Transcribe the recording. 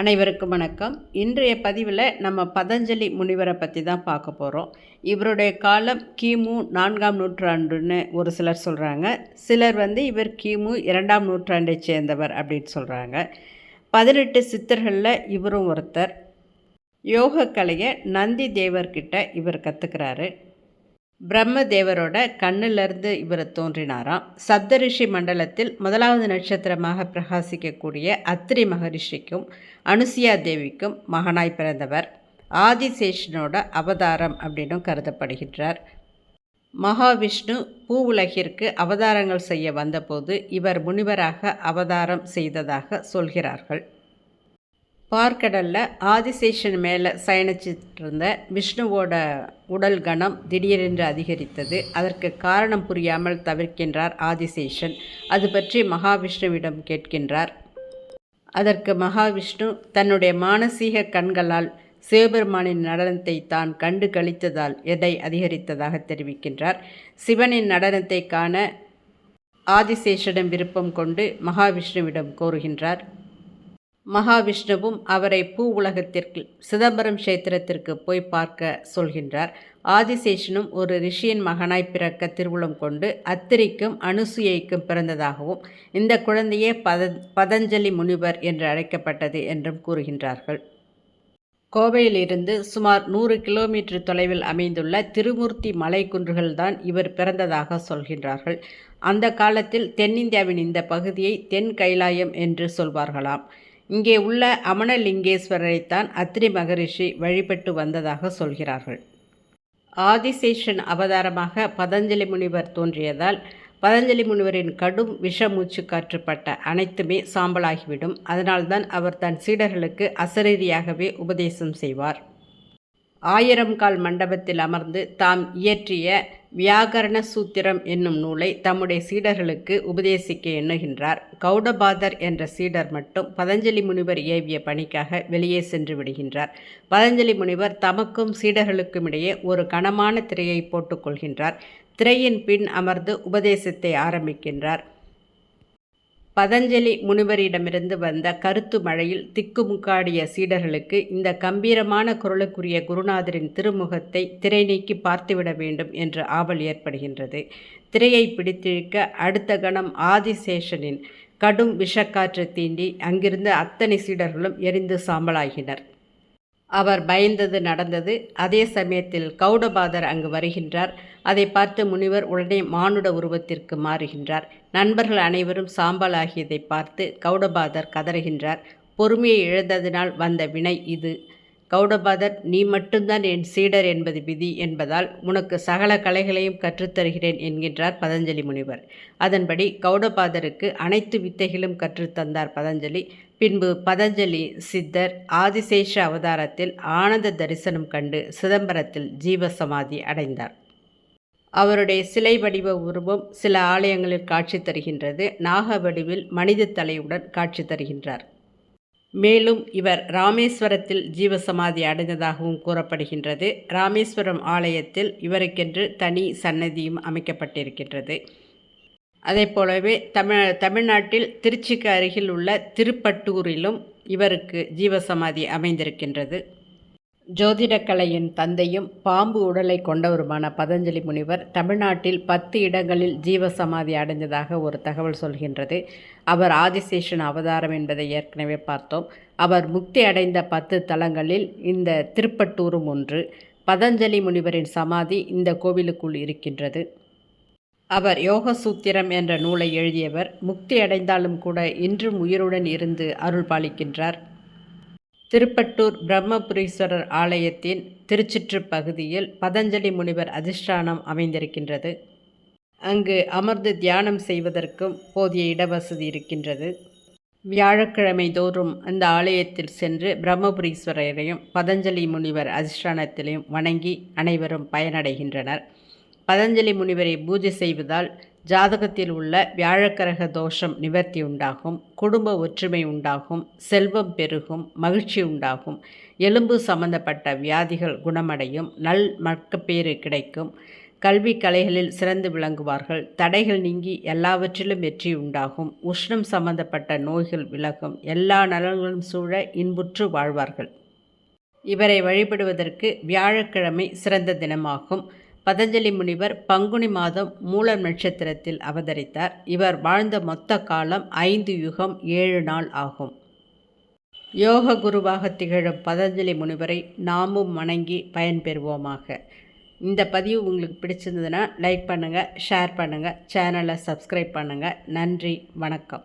அனைவருக்கும் வணக்கம். இன்றைய பதிவில் நம்ம பதஞ்சலி முனிவரை பற்றி தான் பார்க்க போகிறோம் இவருடைய காலம் கிமு நான்காம் நூற்றாண்டுன்னு ஒரு சிலர் சொல்கிறாங்க சிலர் வந்து இவர் கிமு இரண்டாம் நூற்றாண்டை சேர்ந்தவர் அப்படின்னு சொல்கிறாங்க பதினெட்டு சித்தர்களில் இவரும் ஒருத்தர். யோக கலையை நந்தி தேவர்கிட்ட இவர் கற்றுக்கிறாரு பிரம்மதேவரோட கண்ணிலிருந்து இவர் தோன்றினாராம். சப்தரிஷி மண்டலத்தில் முதலாவது நட்சத்திரமாக பிரகாசிக்கக்கூடிய அத்திரி மகரிஷிக்கும் அனுசியா தேவிக்கும் மகனாய் பிறந்தவர். ஆதிசேஷனோட அவதாரம் அப்படின்னும் கருதப்படுகின்றார். மகாவிஷ்ணு பூ உலகிற்கு அவதாரங்கள் செய்ய வந்தபோது இவர் முனிவராக அவதாரம் செய்ததாக சொல்கிறார்கள். பார்க்கடலில் ஆதிசேஷன் மேலே பயணிச்சிட்டு இருந்த விஷ்ணுவோட உடல் கணம் திடீரென்று அதிகரித்தது. அதற்கு காரணம் புரியாமல் தவிர்க்கின்றார் ஆதிசேஷன். அது பற்றி மகாவிஷ்ணுவிடம் கேட்கின்றார். அதற்கு மகாவிஷ்ணு தன்னுடைய மானசீக கண்களால் சிவபெருமானின் நடனத்தை தான் கண்டு கழித்ததால் எதை அதிகரித்ததாக தெரிவிக்கின்றார்? சிவனின் நடனத்தை காண ஆதிசேஷனிடம் விருப்பம் கொண்டு மகாவிஷ்ணுவிடம் கோருகின்றார். மகாவிஷ்ணுவும் அவரை பூ உலகத்திற்கு சிதம்பரம் கஷேத்திரத்திற்கு போய் பார்க்க சொல்கின்றார். ஆதிசேஷனும் ஒரு ரிஷியின் மகனாய் பிறக்க திருவுளம் கொண்டு அத்திரிக்கும் அனுசுயைக்கும் பிறந்ததாகவும் இந்த குழந்தையே பத பதஞ்சலி முனிவர் என்று அழைக்கப்பட்டது என்றும் கூறுகின்றார்கள். கோவையிலிருந்து சுமார் நூறு கிலோமீட்டர் தொலைவில் அமைந்துள்ள திருமூர்த்தி மலை குன்றுகள்தான் இவர் பிறந்ததாக சொல்கின்றார்கள். அந்த காலத்தில் தென்னிந்தியாவின் இந்த பகுதியை தென் கைலாயம் என்று சொல்வார்களாம். இங்கே உள்ள அமனலிங்கேஸ்வரரைத்தான் அத்ரி மகரிஷி வழிபட்டு வந்ததாக சொல்கிறார்கள். ஆதிசேஷன் அவதாரமாக பதஞ்சலி முனிவர் தோன்றியதால் பதஞ்சலி முனிவரின் கடும் விஷ மூச்சு காற்றுப்பட்ட அனைத்துமே சாம்பலாகிவிடும். அதனால்தான் அவர் தன் சீடர்களுக்கு அசரீரியாகவே உபதேசம் செய்வார். ஆயிரம் கால் மண்டபத்தில் அமர்ந்து தாம் இயற்றிய வியாகரண சூத்திரம் என்னும் நூலை தம்முடைய சீடர்களுக்கு உபதேசிக்க எண்ணுகின்றார். கௌடபாதர் என்ற சீடர் மட்டும் பதஞ்சலி முனிவர் ஏவிய பணிக்காக வெளியே சென்று விடுகின்றார். பதஞ்சலி முனிவர் தமக்கும் சீடர்களுக்கும் இடையே ஒரு கனமான திரையை போட்டுக்கொள்கின்றார் திரையின் பின் அமர்ந்து உபதேசத்தை ஆரம்பிக்கின்றார். பதஞ்சலி முனிவரிடமிருந்து வந்த கருத்து மழையில் திக்குமுக்காடிய சீடர்களுக்கு இந்த கம்பீரமான குரலுக்குரிய குருநாதரின் திருமுகத்தை திரை நீக்கி பார்த்துவிட வேண்டும் என்ற ஆவல் ஏற்படுகின்றது. திரையை பிடித்திழுக்க அடுத்த கணம் ஆதிசேஷனின் கடும் விஷக்காற்று தீண்டி அங்கிருந்த அத்தனை சீடர்களும் எரிந்து சாம்பலாகினர். அவர் பயந்தது நடந்தது. அதே சமயத்தில் கௌடபாதர் அங்கு வருகின்றார். அதை பார்த்து முனிவர் உடனே மானுட உருவத்திற்கு மாறுகின்றார். நண்பர்கள் அனைவரும் சாம்பல் ஆகியதை பார்த்து கௌடபாதர் கதறுகின்றார். பொறுமையை இழந்ததினால் வந்த வினை இது. கௌடபாதர் நீ மட்டும்தான் என் சீடர் என்பது விதி என்பதால் உனக்கு சகல கலைகளையும் கற்றுத்தருகிறேன் என்கின்றார் பதஞ்சலி முனிவர். அதன்படி கௌடபாதருக்கு அனைத்து வித்தைகளும் கற்றுத்தந்தார் பதஞ்சலி. பின்பு பதஞ்சலி சித்தர் ஆதிசேஷ அவதாரத்தில் ஆனந்த தரிசனம் கண்டு சிதம்பரத்தில் ஜீவசமாதி அடைந்தார். அவருடைய சிலை வடிவ உருவம் சில ஆலயங்களில் காட்சி தருகின்றது. நாக வடிவில் மனித தலையுடன் காட்சி தருகின்றார். மேலும் இவர் ராமேஸ்வரத்தில் ஜீவசமாதி அடைந்ததாகவும் கூறப்படுகின்றது. ராமேஸ்வரம் ஆலயத்தில் இவருக்கென்று தனி சன்னதியும் அமைக்கப்பட்டிருக்கின்றது. அதே போலவே தமிழ் தமிழ்நாட்டில் திருச்சிக்கு அருகில் உள்ள திருப்பட்டூரிலும் இவருக்கு ஜீவசமாதி அமைந்திருக்கின்றது. ஜோதிடக்கலையின் தந்தையும் பாம்பு உடலை கொண்டவருமான பதஞ்சலி முனிவர் தமிழ்நாட்டில் பத்து இடங்களில் ஜீவசமாதி அடைந்ததாக ஒரு தகவல் சொல்கின்றது. அவர் ஆதிசேஷன் அவதாரம் என்பதை ஏற்கனவே பார்த்தோம். அவர் முக்தி அடைந்த பத்து தலங்களில் இந்த திருப்பட்டூரும் ஒன்று. பதஞ்சலி முனிவரின் சமாதி இந்த கோவிலுக்குள் இருக்கின்றது. அவர் யோக சூத்திரம் என்ற நூலை எழுதியவர். முக்தி அடைந்தாலும் கூட இன்றும் உயிருடன் இருந்து அருள் பாலிக்கின்றார். திருப்பட்டூர் பிரம்மபுரீஸ்வரர் ஆலயத்தின் திருச்சிற்று பகுதியில் பதஞ்சலி முனிவர் அதிஷ்டானம் அமைந்திருக்கின்றது. அங்கு அமர்ந்து தியானம் செய்வதற்கும் போதிய இடவசதி இருக்கின்றது. வியாழக்கிழமை தோறும் அந்த ஆலயத்தில் சென்று பிரம்மபுரீஸ்வரரையும் பதஞ்சலி முனிவர் அதிஷ்டானத்திலையும் வணங்கி அனைவரும் பயனடைகின்றனர். பதஞ்சலி முனிவரை பூஜை செய்வதால் ஜாதகத்தில் உள்ள வியாழக்கரக தோஷம் நிவர்த்தி உண்டாகும் குடும்ப ஒற்றுமை உண்டாகும் செல்வம் பெருகும் மகிழ்ச்சி உண்டாகும். எலும்பு சம்பந்தப்பட்ட வியாதிகள் குணமடையும் நல் மக்கப்பேறு கிடைக்கும். கல்வி கலைகளில் சிறந்து விளங்குவார்கள். தடைகள் நீங்கி எல்லாவற்றிலும் வெற்றி உண்டாகும். உஷ்ணம் சம்பந்தப்பட்ட நோய்கள் விலகும். எல்லா நலன்களும் சூழ இன்புற்று வாழ்வார்கள். இவரை வழிபடுவதற்கு வியாழக்கிழமை சிறந்த தினமாகும். பதஞ்சலி முனிவர் பங்குனி மாதம் மூல நட்சத்திரத்தில் அவதரித்தார். இவர் வாழ்ந்த மொத்த காலம் ஐந்து யுகம் ஏழு நாள் ஆகும். யோக குருவாக திகழும் பதஞ்சலி முனிவரை நாமும் வணங்கி பயன்பெறுவோமாக இந்த பதிவு உங்களுக்கு பிடிச்சிருந்ததுன்னா லைக் பண்ணுங்கள் ஷேர் பண்ணுங்கள் சேனலை சப்ஸ்கிரைப் பண்ணுங்கள் நன்றி வணக்கம்.